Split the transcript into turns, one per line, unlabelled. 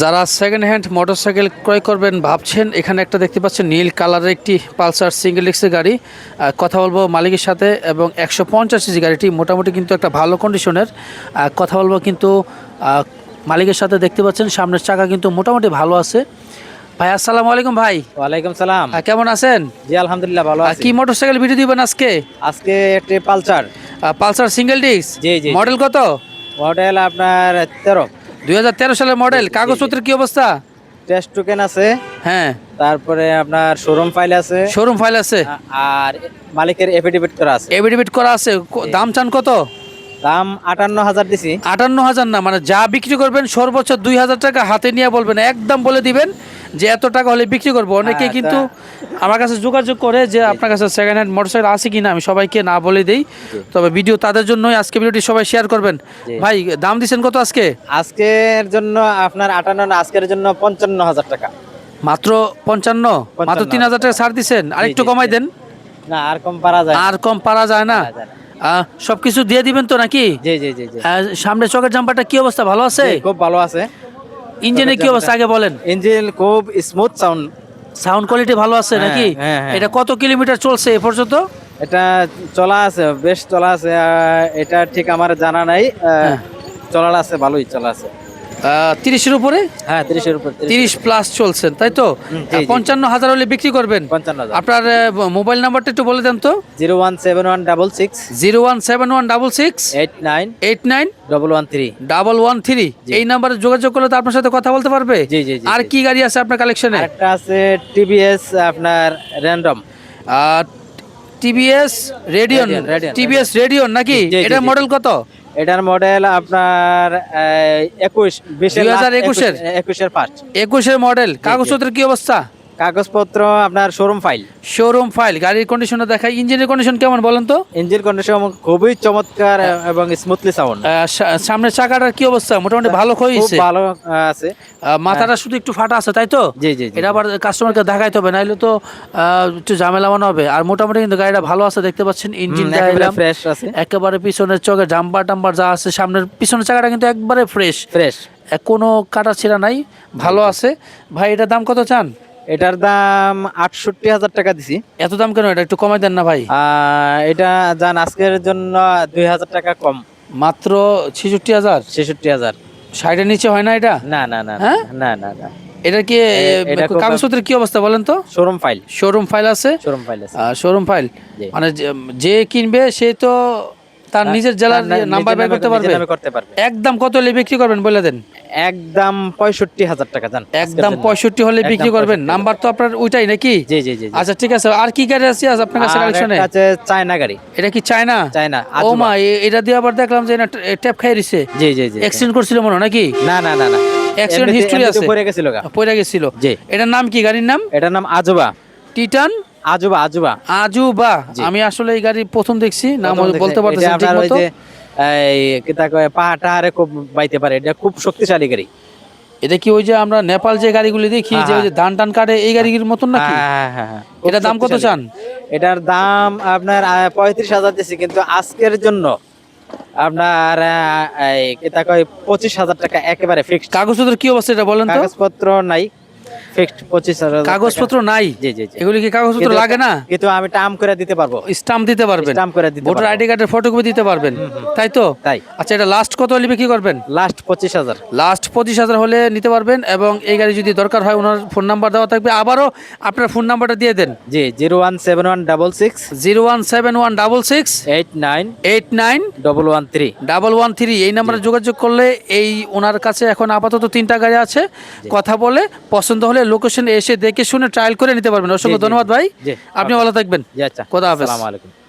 যারা second hand motorcycle ক্রয় করবেন ভাবছেন এখানে একটা দেখতে পাচ্ছেন নীল কালারের একটি পালসার সিঙ্গেল ডিস্কের গাড়ি। কথা বলব মালিকের সাথে এবং একশো পঞ্চাশ সিসি গাড়িটি মোটামুটি কিন্তু একটা ভালো কন্ডিশনের কথা বলব কিন্তু মালিকের সাথে দেখতে পাচ্ছেন সামনের চাকা কিন্তু মোটামুটি ভালো আছে। ভাই আসসালামু আলাইকুম ভাই।
ওয়ালাইকুম সালাম।
কেমন আছেন?
জি আলহামদুলিল্লাহ ভালো আছি।
কি মোটরসাইকেল ভিডিও দিবেন আজকে?
আজকে একটি পালসার।
পালসার সিঙ্গেল ডিস্ক
জি, জি, জি।
মডেল কত?
মডেল আপনার তেরো।
দুই সালের মডেল কাগজপত্রের কি অবস্থা?
টেস্ট টোকেন আছে।
হ্যাঁ।
তারপরে আপনার শোরুম ফাইল আছে।
শোরুম ফাইল আছে।
আর মালিকের এফিডেভিট করা আছে।
এফিডেভিট করা আছে। দাম চান কত?
দাম আটান্ন হাজার দিছি।
আটান্ন হাজার না মানে যা বিক্রি করবেন সর্বোচ্চ দুই হাজার টাকা হাতে নিয়ে বলবেন একদম বলে দিবেন। যে এত টাকা হলে বিক্রি করব। অনেকে
হ্যাঁ,
কিন্তু আমার কাছে যোগাযোগ করে যে আপনার কাছে সেকেন্ড হ্যান্ড মোটরসাইকেল আছে কিনা আমি সবাইকে না বলে দেই। তবে ভিডিও তাদের জন্যই আজকে ভিডিওটি সবাই শেয়ার করবেন। ভাই দাম দিচ্ছেন কত আজকে?
আজকের জন্য আপনার আটান্ন আজকের জন্য পঞ্চান্ন হাজার টাকা।
মাত্র পঞ্চান্ন? মাত্র তিন হাজার টাকা ছাড় দিচ্ছেন আর একটু কমাই দেন।
না আর কম পারা যায় না।
আর কম পারা যায় না?
পারা যায় না।
সব কিছু দিয়ে দিবেন তো নাকি?
জি জি জি জি।
সামনে চকের জাম্পারটা কি অবস্থা? ভালো আছে?
খুব ভালো আছে।
ইঞ্জিনের কি অবস্থা? আগে বলেন।
ইঞ্জিন খুব স্মুথ সাউন্ড
সাউন্ড কোয়ালিটি ভালো আছে
হ্যাঁ,
নাকি?
হ্যাঁ, হ্যাঁ।
এটা কত কিলোমিটার চলছে এ পর্যন্ত?
এটা চলা আছে বেশ চলা আছে এটা ঠিক আমার জানা নাই। চলা আছে ভালোই চলা আছে।
তিরিশের উপরে?
হ্যাঁ তিরিশের উপর
তিরিশ প্লাস চলছেন তাই তো। পঞ্চান্ন হাজার হলে বিক্রি করবেন?
পঞ্চান্ন
আপনার মোবাইল নাম্বারটা একটু বলে দেন তো।
Zero one seven one double six.
Zero one seven one double six.
Eight nine.
Eight nine.
Double one three.
Double one three. এই নাম্বারে যোগাযোগ করলে তো আপনার সাথে কথা বলতে পারবে?
জি, জি,
আর কি গাড়ি আছে আপনার কালেকশনে
একটা আছে টিভিএস আপনার random
TVS Radeon TVS Radeon নাকি? এটার
জি।
মডেল কত?
এটার মডেল আপনার একুশ বিশ
হাজার একুশের।
একুশের ফার্স্ট
একুশের মডেল কাগজপত্রের কি অবস্থা?
কাগজপত্র আপনার শোরুম ফাইল
শোরুম ফাইল গাড়ির কন্ডিশনে দেখায় ইঞ্জিনের কন্ডিশন কেমন বলেন তো?
ইঞ্জিন কন্ডিশন খুবই চমৎকার এবং স্মুথলি সাউন্ড
সামনের চাকাটার কি অবস্থা? মোটামুটি ভালো হয়েছে।
ভালো আছে।
মাথাটা শুধু একটু ফাটা আছে তাই তো?
জি জি
এটা আবার কাস্টমারকে দেখাইতে হবে নাইলে তো একটু ঝামেলা মনে হবে। আর মোটামুটি কিন্তু গাড়িটা ভালো আছে দেখতে পাচ্ছেন ইঞ্জিন
ফ্রেশ আছে।
একেবারে পিছনের চোখে জাম্পার টাম্পার যা আছে সামনের পিছনের চাকাটা কিন্তু একবারে ফ্রেশ
ফ্রেশ
কোনো কাটা ছিঁড়া নাই ভালো আছে। ভাই এটার দাম কত চান?
এটার দাম আটষট্টি হাজার টাকা দিছি।
এত দাম কেন? এটা একটু কমাই দেন না ভাই।
এটা যান আজকের জন্য দুই হাজার টাকা কম।
মাত্র ছেষট্টি হাজার?
ছেষট্টি হাজার।
ষাটের নিচে হয় না এটা?
না না না
হ্যাঁ?
না না না।
এটা কি কাগজপত্রের কি অবস্থা বলেন তো?
Showroom file.
শোরুম ফাইল আছে?
শোরুম ফাইল আছে।
Showroom file. মানে যে- কিনবে সে তো তার নিজের জেলার নাম্বার বের করতে পারবে?
করতে পারবে।
একদম কত হলে বিক্রি করবেন বলে দেন?
একদম পঁয়ষট্টি হাজার টাকা
একদম পঁয়ষট্টি হলে বিক্রি করবেন। নাম্বার তো আপনার ওইটাই নাকি?
জি জি জি।
আচ্ছা ঠিক আছে। আর কি গাড়ি আছে আপনার কাছে কালেকশনে?
আছে চায়না গাড়ি।
এটা কি চায়না?
চায়না
ও মা এটা দিয়ে আবার দেখলাম যে না ট্যাপ খাই দিছে।
জি জি জি
এক্সচেঞ্জ করছিল মনে নাকি?
না না না না।
History
এমনিতে
আছে?
পড়ে গেছিল
পড়ে গেছিল।
জি।
এটার নাম কি গাড়ির নাম?
এটার নাম আজুবা।
টিটান
আজুবা আজুবা।
আজু বা আমি আসলে এই গাড়ি প্রথম দেখছি। নাম বলতে পারতেছি ঠিক মতো
কয় পাহাড় টাহাড়ে খুব বাইতে পারে এটা খুব শক্তিশালী গাড়ি।
এটা কি ওই যে আমরা নেপাল যে গাড়িগুলি দেখি যে ওই যে ধান টান কাটে এই গাড়ির মতন নাকি?
হ্যাঁ, হ্যাঁ, হ্যাঁ।
এটার দাম কত চান?
এটার দাম আপনার পঁয়ত্রিশ হাজার দিচ্ছি কিন্তু আজকের জন্য আপনার এই কি তা কয় পঁচিশ হাজার টাকা একেবারে ফিক্সড
কাগজপত্র কি অবস্থা এটা বলেন
কাগজপত্র নাই ফিক্সড পঁচিশ হাজার
কাগজপত্র নাই?
জি জি জি।
এগুলি কি কাগজপত্র লাগে না?
কিন্তু আমি টার্ম করে দিতে পারব।
স্টাম্প দিতে পারবেন।
স্টাম্প করে দিতে
ভোটার আইডি কার্ডের ফটোকপি দিতে পারবেন। তাই তো?
তাই।
আচ্ছা এটা লাস্ট কত হলে বিক্রি করবেন?
লাস্ট পঁচিশ হাজার।
লাস্ট পঁচিশ হাজার হলে নিতে পারবেন এবং এই গাড়ি যদি দরকার হয় ওনার ফোন নাম্বার দেওয়া থাকবে। আবারও আপনার ফোন নাম্বারটা দিয়ে দেন।
জি zero one seven one double six
zero one seven one double six
eight nine
eight nine
double one three.
Double one three. এই নাম্বারে যোগাযোগ করলে এই ওনার কাছে এখন আপাতত তিনটা গাড়ি আছে। কথা বলে পছন্দ হলে লোকেশন এসে দেখে শুনে ট্রায়াল করে নিতে পারবেন। অসংখ্য ধন্যবাদ ভাই। আপনি ভালো থাকবেন।
কথা আচ্ছা।
খোদা হাফেজ।
আসসালামু আলাইকুম।